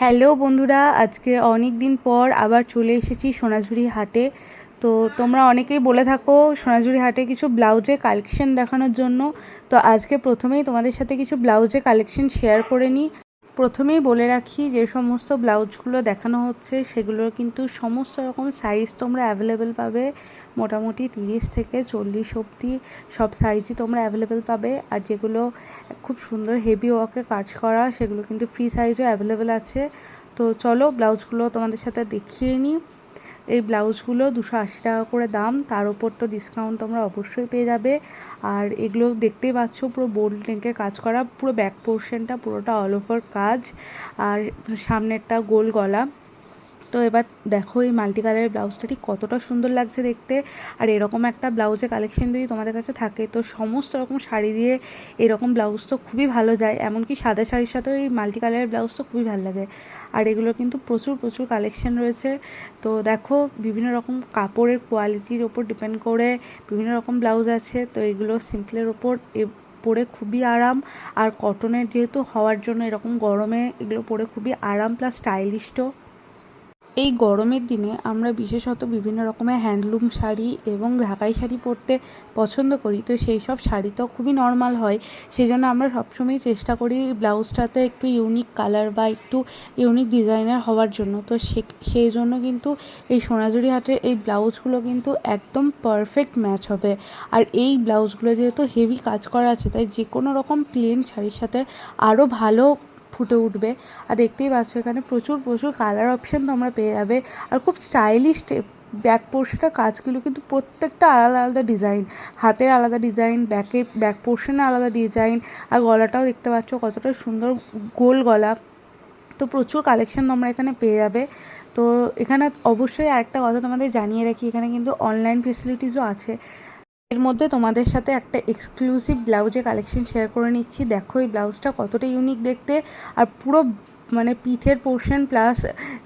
Hello বন্ধুরা, আজকে অনেক দিন পর আবার চলে এসেছি সোনাঝুরি হাটে। তো তোমরা অনেকেই বলে থাকো, সোনাঝুরি হাটে কিছু ব্লাউজে কালেকশন দেখানোর জন্য। তো আজকে প্রথমেই তোমাদের সাথে কিছু ব্লাউজে কালেকশন শেয়ার করে নিই। প্রথমেই বলে রাখি, যে সমস্ত ব্লাউজগুলো দেখানো হচ্ছে, সেগুলোর কিন্তু সমস্ত রকম সাইজ তোমরা অ্যাভেলেবেল পাবে। মোটামুটি তিরিশ থেকে চল্লিশ অবধি সব সাইজই তোমরা অ্যাভেলেবেল পাবে। আর যেগুলো খুব সুন্দর হেভি ওয়াকে কাজ করা, সেগুলো কিন্তু ফ্রি সাইজও অ্যাভেলেবেল আছে। তো চলো ব্লাউজগুলো তোমাদের সাথে দেখিয়ে নিই। এই ব্লাউজগুলো দুশো আশি টাকা করে দাম। তার ওপর তো ডিসকাউন্ট তোমরা অবশ্যই পেয়ে যাবে। আর এগুলো দেখতেই পাচ্ছ পুরো বোল্ড নেকের কাজ করা। পুরো ব্যাক পোর্শনটা পুরোটা অল ওভার কাজ। আর সামনেরটা গোল গলা। তো এবার দেখো এই মাল্টি কালারের ব্লাউজটা ঠিক কতটা সুন্দর লাগছে দেখতে। আর এরকম একটা ব্লাউজের কালেকশন যদি তোমাদের কাছে থাকে, তো সমস্ত রকম শাড়ি দিয়ে এরকম ব্লাউজ তো খুবই ভালো যায়। এমনকি সাদা শাড়ির সাথেও এই মাল্টি কালারের ব্লাউজ তো খুবই ভালো লাগে। আর এগুলো কিন্তু প্রচুর প্রচুর কালেকশন রয়েছে। তো দেখো, বিভিন্ন রকম কাপড়ের কোয়ালিটির ওপর ডিপেন্ড করে বিভিন্ন রকম ব্লাউজ আছে। তো এগুলো সিম্পলের ওপর পরে খুবই আরাম। আর কটনের যেহেতু হওয়ার জন্য এরকম গরমে এগুলো পরে খুবই আরাম প্লাস স্টাইলিশও এই গরমের দিনে আমরা বিশেষত বিভিন্ন রকমের হ্যান্ডলুম শাড়ি এবং ঢাকাই শাড়ি পরতে পছন্দ করি। তো সেই সব শাড়ি তো খুবই নর্মাল হয়। সেই জন্য আমরা সবসময় চেষ্টা করি ব্লাউজটাতে একটু ইউনিক কালার বা একটু ইউনিক ডিজাইনার হওয়ার জন্য। তো সেই জন্য কিন্তু এই সোনাঝুরি হাটের এই ব্লাউজগুলো কিন্তু একদম পারফেক্ট ম্যাচ হবে। আর এই ব্লাউজগুলো যেহেতু হেভি কাজ করা আছে, তাই যে কোনো রকম প্লেন শাড়ির সাথে আরও ভালো ফুটে উঠবে। আর দেখতেই পাচ্ছ এখানে প্রচুর প্রচুর কালার অপশান তোমরা পেয়ে যাবে। আর খুব স্টাইলিশ ব্যাক পোর্শনের কাজগুলো কিন্তু প্রত্যেকটা আলাদা আলাদা ডিজাইন হাতের আলাদা ডিজাইন ব্যাকের ব্যাক পোর্শনে আলাদা ডিজাইন আর গলাটাও দেখতে পাচ্ছ কতটা সুন্দর গোল গলা। তো প্রচুর কালেকশন তোমরা এখানে পেয়ে যাবে। তো এখানে অবশ্যই আরেকটা কথা তোমাদের জানিয়ে রাখি, এখানে কিন্তু অনলাইন ফেসিলিটিসও আছে। এর মধ্যে তোমাদের সাথে একটা এক্সক্লুসিভ ব্লাউজের কালেকশন শেয়ার করে নিচ্ছি। দেখো এই ব্লাউজটা কতটা ইউনিক দেখতে। আর পুরো মানে পিঠের পোর্শন প্লাস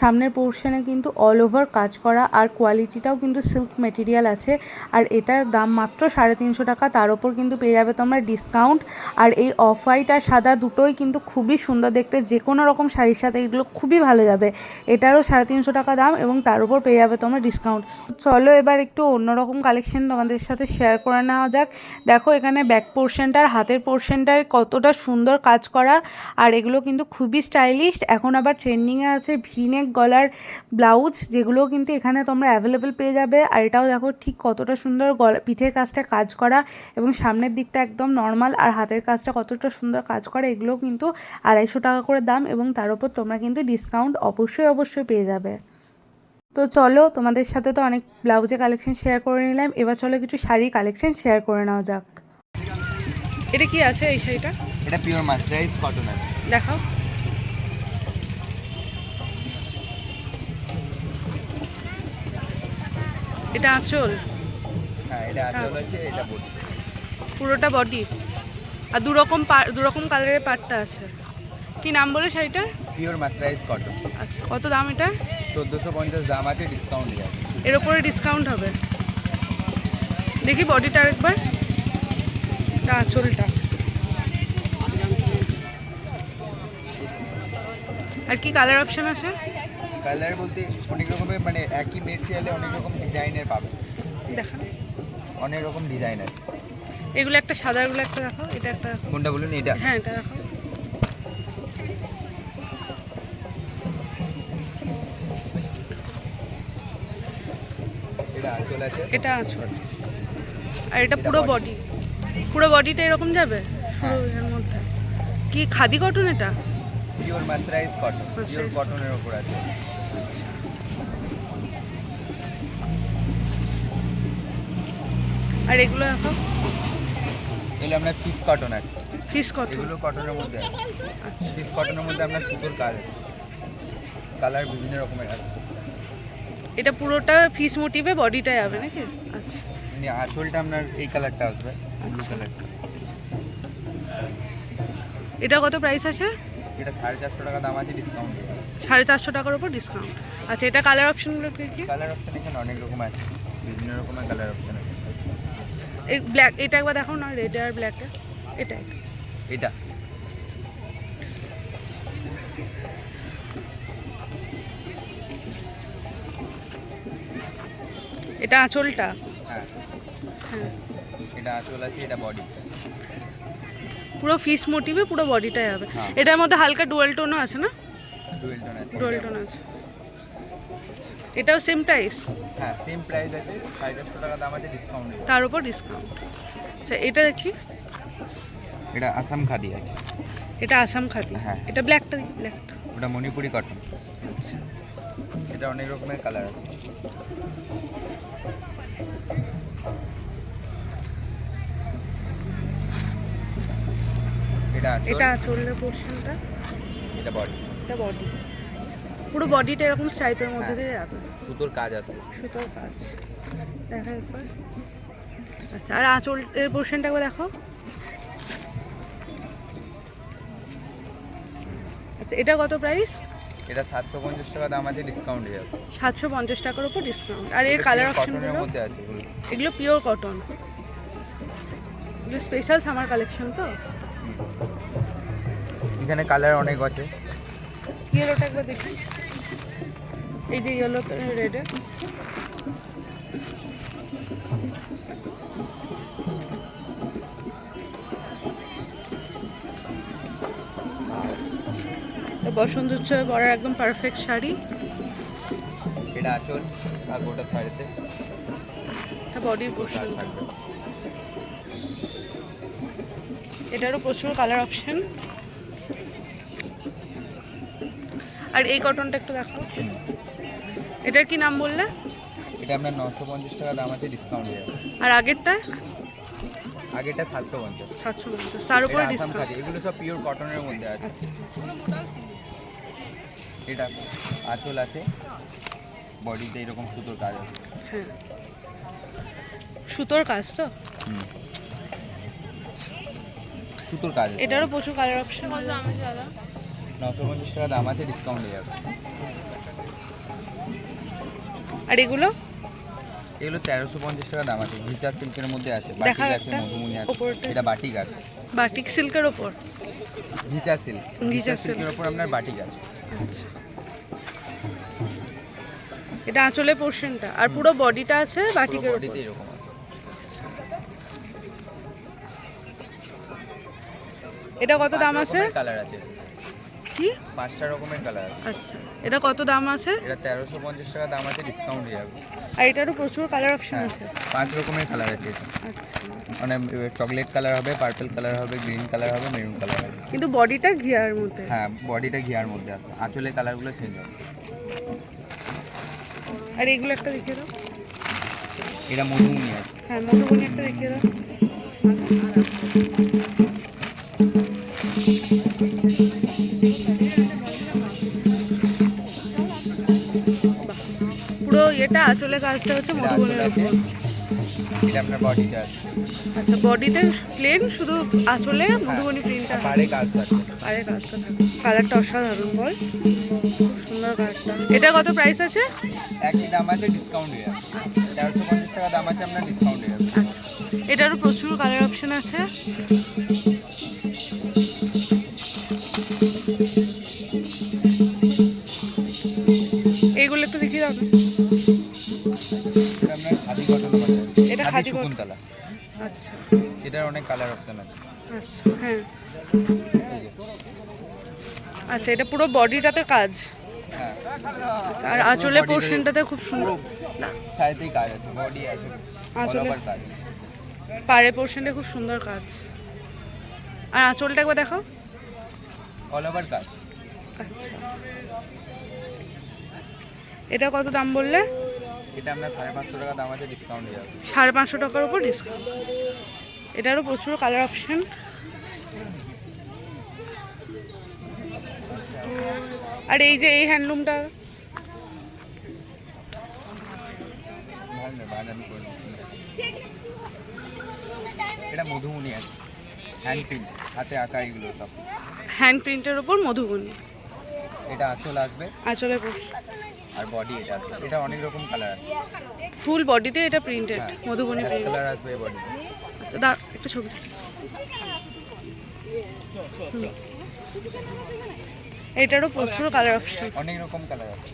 সামনের পোর্শনে কিন্তু অল ওভার কাজ করা আর কোয়ালিটিটাও কিন্তু সিল্ক মেটেরিয়াল আছে। আর এটার দাম মাত্র সাড়ে তিনশো টাকা, তার ওপর কিন্তু পেয়ে যাবে তোমরা ডিসকাউন্ট আর এই অফ হোয়াইট আর সাদা দুটোই কিন্তু খুবই সুন্দর দেখতে যে কোনো রকম শাড়ির সাথে এগুলো খুবই ভালো যাবে। এটারও সাড়ে তিনশো টাকা দাম এবং তার উপর পেয়ে যাবে তোমরা ডিসকাউন্ট চলো এবার একটু অন্যরকম কালেকশন তোমাদের সাথে শেয়ার করে নেওয়া যাক। দেখো এখানে ব্যাক পোর্শনটার হাতের পোর্শনটার কতটা সুন্দর কাজ করা, আর এগুলো কিন্তু খুবই স্টাইলিশ লিস্ট এখন আবার ট্রেন্ডিংয়ে আছে ভিনেক গলার ব্লাউজ যেগুলো কিন্তু এখানে তোমরা অ্যাভেলেবেল পেয়ে যাবে। আর এটাও দেখো ঠিক কতটা সুন্দর গলা পিঠের কাজটা কাজ করা এবং সামনের দিকটা একদম নর্মাল আর হাতের কাজটা কতটা সুন্দর কাজ করা এগুলোও কিন্তু আড়াইশো টাকা করে দাম এবং তার উপর তোমরা কিন্তু ডিসকাউন্ট অবশ্যই অবশ্যই পেয়ে যাবে। তো চলো তোমাদের সাথে তো অনেক ব্লাউজের কালেকশন শেয়ার করে নিলাম। এবার চলো কিছু শাড়ি কালেকশন শেয়ার করে নেওয়া যাক। এটা কি আছে এই শাড়িটা? এটা পিওর মাস্টারাইজ কটন আছে। দেখাও। এটা আঁচল? হ্যাঁ বডি। পুরোটা বডি? আর দু রকম দু রকম কালারের পাটটা আছে। কি নাম বলে শাড়িটার? পিওর মাস্টারাইজ কটন আচ্ছা কত দাম এটা চোদ্দোশো পঞ্চাশ দাম আছে ডিসকাউন্ট এর উপরে ডিসকাউন্ট হবে। দেখি বডিটা আরেকবার। এটা আঁচলটা। আর কি কালার অপশন আছে? কালার বলতে অনেক রকমের মানে একই মেটেরিয়ালে অনেক রকম ডিজাইনের পাবে। দেখা। অনেক রকম ডিজাইন আছে। এগুলো একটা সাদা এগুলো একটা রাখো এটা একটা কোনটা বলুন এটা? হ্যাঁ এটা রাখো এটা আঁচল আছে। এটা আঁচল। আর এটা পুরো বডি পুরো বডিটা এরকম যাবে? হ্যাঁ। পুরো এর মধ্যে। কি খাদি কটন এটা? পিওর মাস্টারাইজ কটন পিওর কটনের ওপর আছে। আর এগুলো এখন? এগুলো আপনার ফিস কটন আছে ফিস কটন এগুলো কটনের মধ্যে আছে। আচ্ছা। ফিস কটনের মধ্যে আপনার সুতোর কাজ আছে। কালার বিভিন্ন রকমের আছে। এটা পুরোটা ফিস মোটিভে বডিটা যাবে নাকি? আচ্ছা। মানে আঁচলটা আপনার এই কালারটা আসবে ব্লু কালারটা এটা কত প্রাইস আছে? এটা সাড়ে চারশো টাকা দাম আছে ডিসকাউন্ট সাড়ে চারশো টাকার উপর ডিসকাউন্ট আচ্ছা এটা কালার অপশনগুলো কি কি? কালার অপশন এখানে অনেক রকম আছে। বিভিন্ন রকমের কালার অপশন আছে। এই ব্ল্যাক এটা একবার দেখো না রেড আর ব্ল্যাকটা এটা এটা। এটা আঁচলটা? হ্যাঁ।, হ্যাঁ। এটা আঁচল আছে এটা বডি পুরো ফিস মোটিভে পুরো বডিটাই হবে। হ্যাঁ। এটার মধ্যে হালকা ডুয়াল টোনও আছে না? ডুয়েল টোন আছে এটাও সেম প্রাইস হ্যাঁ সেম প্রাইস আছে। সাড়ে চারশো টাকা দাম আছে ডিসকাউন্ট তার উপর ডিসকাউন্ট আচ্ছা এটা দেখি। এটা আসাম খাদি আছে। এটা আসাম খাদি? হ্যাঁ। এটা ব্ল্যাকটা দেখি ব্ল্যাকটা ওটা মণিপুরি কটন আচ্ছা। এটা অনেক রকমের কালার আছে। এটা এটা আঁচলের পোর্শনটা। এটা বডি এটা বডি পুরো বডিটা এরকম স্ট্রাইপের মধ্যে হ্যাঁ। দিয়ে যাবে সুতোর কাজ আছে। সুতোর কাজ। দেখা একবার। আচ্ছা আর আঁচলের পোর্শনটা একবার দেখো। আচ্ছা এটা কত প্রাইস এটা সাতশো পঞ্চাশ টাকা দাম আছে ডিসকাউন্ট হয়ে যাবে। সাতশো পঞ্চাশ টাকার উপর ডিসকাউন্ট আর এর কালার অপশনগুলো মধ্যে আছে এগুলো। এগুলো পিওর কটন এগুলো স্পেশাল সামার কালেকশন তো? এখানে কালার অনেক আছে। ইয়েলোটা একবার দেখি। এই যে ইয়েলো রেডে বসন্ত উৎসবে পরার একদম পারফেক্ট শাড়ি। এটা আঁচল আর গোটা শাড়িতে। কাজ পোর্শন এটারও প্রচুর কালার অপশন আর এই কটনটা একটু দেখো এটার কি নাম বললে? এটা আপনার নশো পঞ্চাশ টাকা দাম আছে ডিসকাউন্ট হয়ে যাবে আর আগেরটা? আগেরটা সাতশো পঞ্চাশ। সাতশো পঞ্চাশ তার উপরে ডিসকাউন্ট এগুলো সব পিওর কটনের মধ্যে আছে। আচ্ছা। এটা আঁচল আছে বডিতে এরকম সুতোর কাজ আছে। হ্যাঁ। সুতোর কাজ তো? সুতোর কাজ এটারও প্রচুর কালার অপশন নশো পঞ্চাশ টাকা দাম আছে ডিসকাউন্ট হয়ে যাবে। আর এগুলো? এগুলো তেরোশো পঞ্চাশ টাকা দাম আছে ঘিচা সিল্কের মধ্যে আছে বাটিক আছে একটা আছে এটা বাটিক আছে। বাটিক সিল্কের ওপর? ঘিচা সিল্ক ঘিচা সিল্কের ওপর আপনার বাটিক আছে। আচ্ছা। এটা আঁচলের পোর্শনটা আর পুরো বডিটা আছে বাটিকের বডিতে এরকম এটা কত দাম আছে? কালার আছে। কি? পাঁচটা রকমের কালার আচ্ছা এটা কত দাম আছে? এটা তেরোশো পঞ্চাশ টাকা দাম আছে ডিসকাউন্ট হয়ে যাবে। আর এটারও প্রচুর কালার অপশন হ্যাঁ আছে। পাঁচ রকমের কালার আছে আচ্ছা। মানে চকলেট কালার হবে পার্পল কালার হবে গ্রিন কালার হবে মেরুন কালার হবে। কিন্তু বডিটা ঘিয়ার মধ্যে। হ্যাঁ বডিটা ঘিয়ার মধ্যে আছে। আঁচলে কালারগুলো চেঞ্জ হবে। আর এগুলো একটা দেখিয়ে দাও। এটা মধুমণি আছে। হ্যাঁ মধুবনী একটা দেখিয়ে দাও। আঁচলে কাজটা হচ্ছে মধুবনের উপর। এটা আপনার বডিটা আচ্ছা প্লেন শুধু আঁচলে মধুবনী প্রিন্টটা কাজটা কালারটা অসাধারণ বল। খুব সুন্দর এটা কত প্রাইস আছে? একই দাম আছে ডিসকাউন্ট হয়ে যাবে তেরোশো পঞ্চাশ টাকা দাম আছে আপনার ডিসকাউন্ট হয়ে আচ্ছা। এটারও প্রচুর কালার অপশন আছে। এইগুলো একটু দেখিয়ে দাও। এটা খাদি। শকুন্তলা আচ্ছা। এটার অনেক কালার অপশন আছে। আচ্ছা হ্যাঁ। আচ্ছা এটা পুরো বডিটাতে কাজ। হ্যাঁ। আর আঁচলের পোর্শনটাতে খুব সুন্দর। না। সাইডেই কাজ আছে বডি আছে আঁচলে পাড়ের পোর্শনটা খুব সুন্দর কাজ। আর আঁচলটা একবার দেখো অল ওভার কাজ। আচ্ছা। এটা কত দাম বললে? এটা আপনার সাড়ে পাঁচশো টাকা দাম আছে ডিসকাউন্ট হয়ে যাবে। সাড়ে পাঁচশো টাকার উপর ডিসকাউন্ট এটারও প্রচুর কালার অপশন আর এই যে এই হ্যান্ডলুমটা। এটা মধুমণি আছে। হ্যান্ড প্রিন্ট হাতে আঁকা এগুলো সব। হ্যান্ড প্রিন্টের ওপর মধুবনী এটা আঁচল আসবে। আঁচলে আর বডি এটা আসবে। এটা অনেক রকম কালার আছে ফুল বডিতে এটা প্রিন্টেড হ্যাঁ। মধুবনী প্রিন্ট কালার আসবে বডি দা একটা ছবি এটারও প্রচুর কালার অপশন অনেক রকম কালার আছে